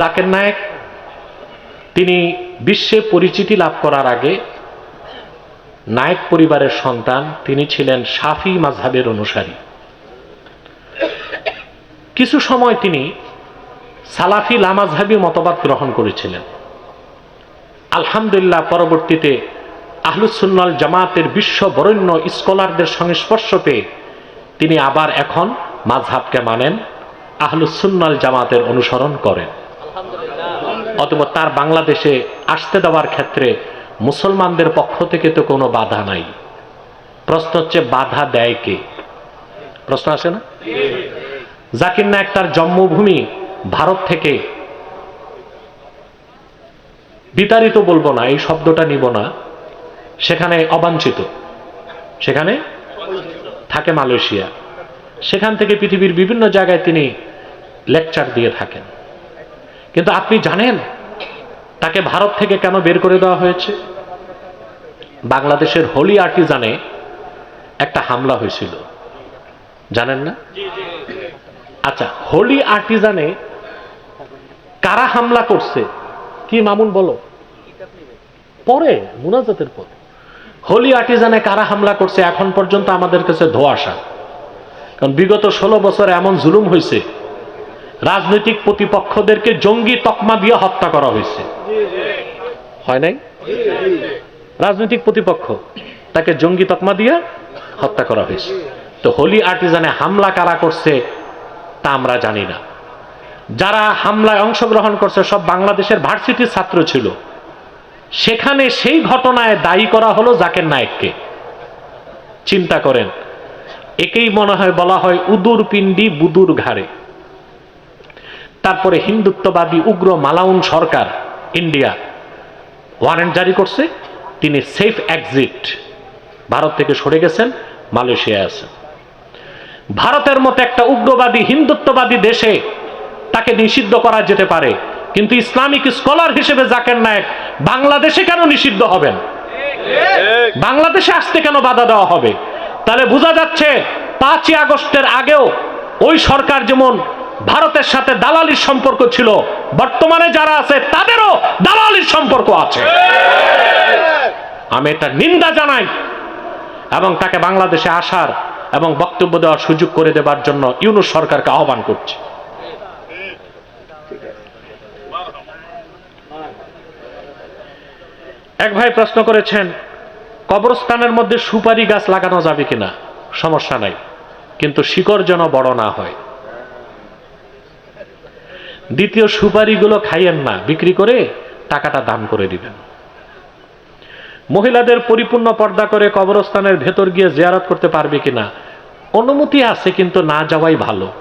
জাকের নায়েক, তিনি বিশ্বে পরিচিতি লাভ করার আগে নায়েক পরিবারের সন্তান, তিনি ছিলেন সাফি মাঝহাবের অনুসারী। কিছু সময় তিনি সালাফি লামাজহাবি মতবাদ গ্রহণ করেছিলেন। আলহামদুলিল্লাহ, পরবর্তীতে আহলুসুন্নাল জামাতের বিশ্ব বরেণ্য স্কলারদের সংস্পর্শ পেয়ে তিনি আবার এখন মাঝহাবকে মানেন, আহলুসুন্নাল জামাতের অনুসরণ করেন। অথবা তার বাংলাদেশে আসতে দেওয়ার ক্ষেত্রে মুসলমানদের পক্ষ থেকে তো কোনো বাধা নাই। প্রশ্ন হচ্ছে, বাধা দেয় কে? প্রশ্ন আসে না? জাকির নায়ক তার জন্মভূমি ভারত থেকে। বিতাড়িত বলব না, এই শব্দটা নিব না। সেখানে অবাঞ্ছিত। সেখানে? থাকে মালয়েশিয়া। সেখান থেকে পৃথিবীর বিভিন্ন জায়গায় তিনি লেকচার দিয়ে থাকেন। কিন্তু আপনি জানেন তাকে ভারত থেকে কেন বের করে দেওয়া হয়েছে? বাংলাদেশের হোলি আর্টিজানে একটা হামলা হয়েছিল। জানেন না? আচ্ছা হোলি আর্টিজানে কারা হামলা করছে? কি মামুন বলো? পরে, মুনাজাতের পর। হোলি আর্টিজানে কারা হামলা করছে এখন পর্যন্ত আমাদের কাছে ধোয়াশা। কারণ বিগত ষোলো বছর এমন জুলুম হয়েছে রাজনৈতিক প্রতিপক্ষদেরকে জঙ্গি তকমা দিয়ে হত্যা করা হয়েছে। হয় নাই? রাজনৈতিক প্রতিপক্ষ তাকে জঙ্গি তকমা দিয়ে হত্যা করা হয়েছে। তো হোলি আর্টিজানে হামলা কারা করছে তা আমরা জানি না। যারা হামলায় অংশগ্রহণ করছে সব বাংলাদেশের ভার্সিটির ছাত্র ছিল। সেখানে সেই ঘটনায় দায়ী করা হলো জাকের নায়ককে। চিন্তা করেন, একেই মনে হয় বলা হয় উদুর পিণ্ডি বুদুর ঘাড়ে তারপরে হিন্দুত্ববাদী উগ্র মালাউন সরকার, ইন্ডিয়া। ওয়ারেন্ট জারি করছে, তিনি সেফ এক্সিট ভারত থেকে সরে গেছেন, মালয়েশিয়ায় আছেন। ভারতের মতো একটা উগ্রবাদী, হিন্দুত্ববাদী দেশে তাকে নিষিদ্ধ করা যেতে পারে, কিন্তু ইসলামিক স্কলার হিসেবে জাকের নায়ক বাংলাদেশে কেন নিষিদ্ধ হবেন? বাংলাদেশে আসতে কেন বাধা দেওয়া হবে? তাহলে বোঝা যাচ্ছে পাঁচই আগস্টের আগেও ওই সরকার যেমন ভারতের সাথে দালালির সম্পর্ক ছিল। বর্তমানে যারা আছে, তাদেরও দালালির সম্পর্ক আছে। আমি এটা নিন্দা জানাই এবং তাকে বাংলাদেশে আসার এবং বক্তব্য দেওয়ার সুযোগ করে দেবার জন্য ইউনুস সরকারকে আহ্বান করছি। এক ভাই প্রশ্ন করেছেন, কবরস্থানের মধ্যে সুপারি গাছ লাগানো যাবে কিনা? সমস্যা নাই, কিন্তু শিকড় যেন বড় না হয়। দ্বিতীয় সুপারিগুলো খাইয়েন না, বিক্রি করে টাকাটা দান করে দিবেন। মহিলাদের পরিপূর্ণ পর্দা করে কবরস্থানের ভেতর গিয়ে জেয়ারত করতে পারবে কিনা, অনুমতি আছে কিন্তু না যাওয়াই ভালো।